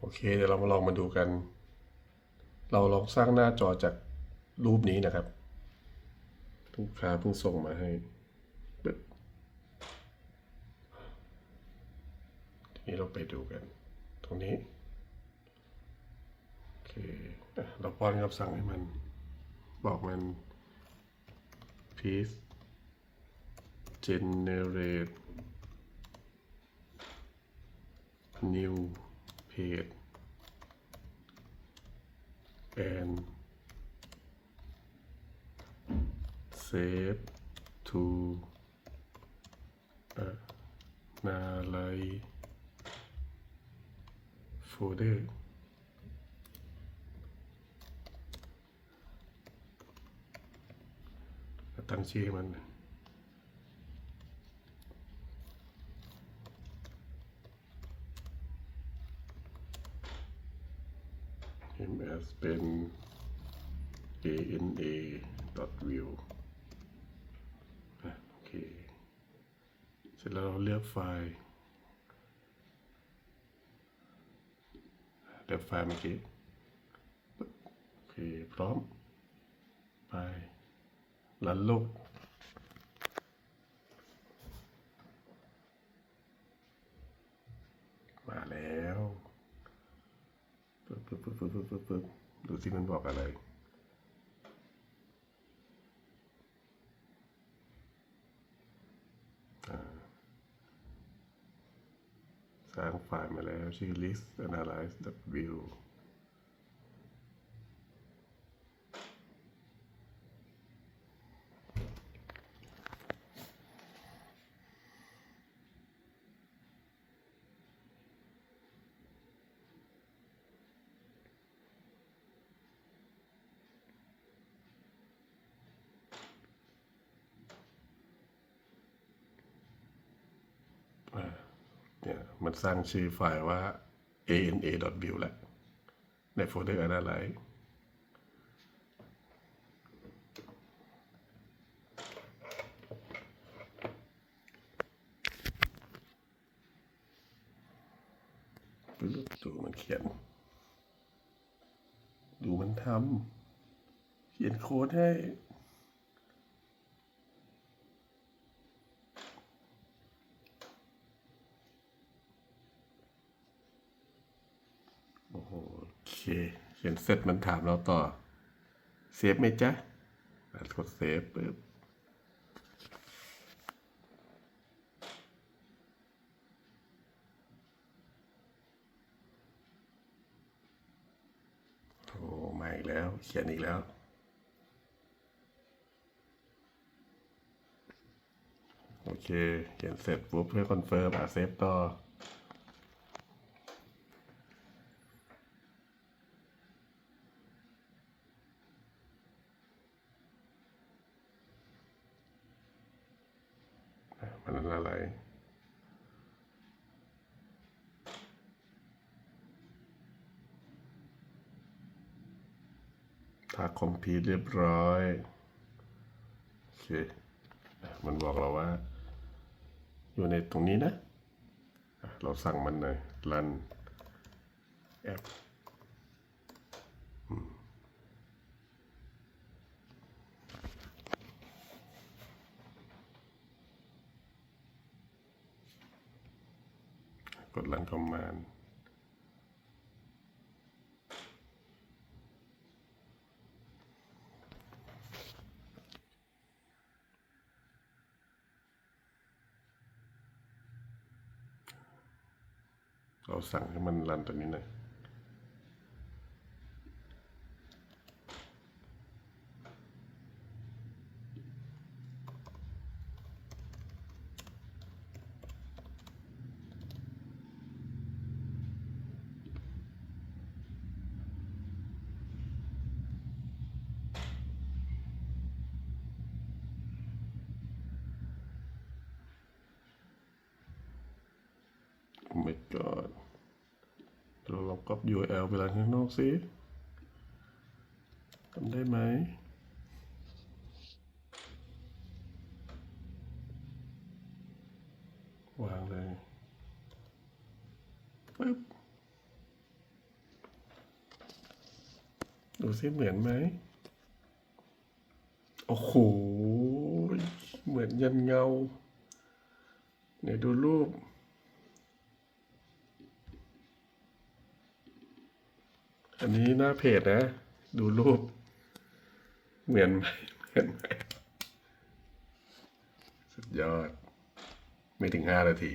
โอเค เดี๋ยวเรามาลองมาดูกัน เราลองสร้างหน้าจอจากรูปนี้นะครับลูกค้าเพิ่งส่งมาให้ทีนี้เราไปดูกัน ตรงนี้ โอเค เราป้อนคำสั่งให้มัน บอกมัน please generate new page and save to a nalai folder ตั้งชื่อให้มัน him as เป็น ana dot view อะโอเค เสร็จแล้วเราเลือกไฟล์เลือกไฟล์เมื่อกี้โอเค พร้อม ไปลันลูกมาแล้ว ปึ๊บปึ๊บปึ๊บปึ๊บปึ๊บปึ๊บดูที่มันบอกอะไร สร้างไฟล์มาแล้วชื่อ list analyze w มันสร้างชื่อไฟล์ว่า ana.view แล้วในโฟลเดอร์ analyze ดูมันเขียน ดูมันทำ เขียนโค้ดให้ โอเค เขียนเสร็จมันถามเราต่อ เซฟไหมจ๊ะอะกดเซฟปึ๊บโอ้มาอีกแล้ว เขียนอีกแล้วโอเค เขียนเสร็จปุ๊บเพื่อคอนเฟิร์มอะเซฟต่อ มันอะไรถ้าคอมพิวเรียบร้อย โอเค มันบอกเราว่า อยู่ในตรงนี้นะ เราสั่งมันหน่อยรัน กดลันคอมมานด์เราสั่งให้มันรันตัวนี้หน่อย my god เราลองก๊อป URL ไปรันข้างนอกสิทำได้ไหมวางเลยปึ๊บดูซิเหมือนไหม โอ้โห เหมือนยันเงาเนี่ยดูรูป อันนี้หน้าเพจนะ ดูรูป เหมือนไหมเหมือนไหมสุดยอด ไม่ถึงห้านาที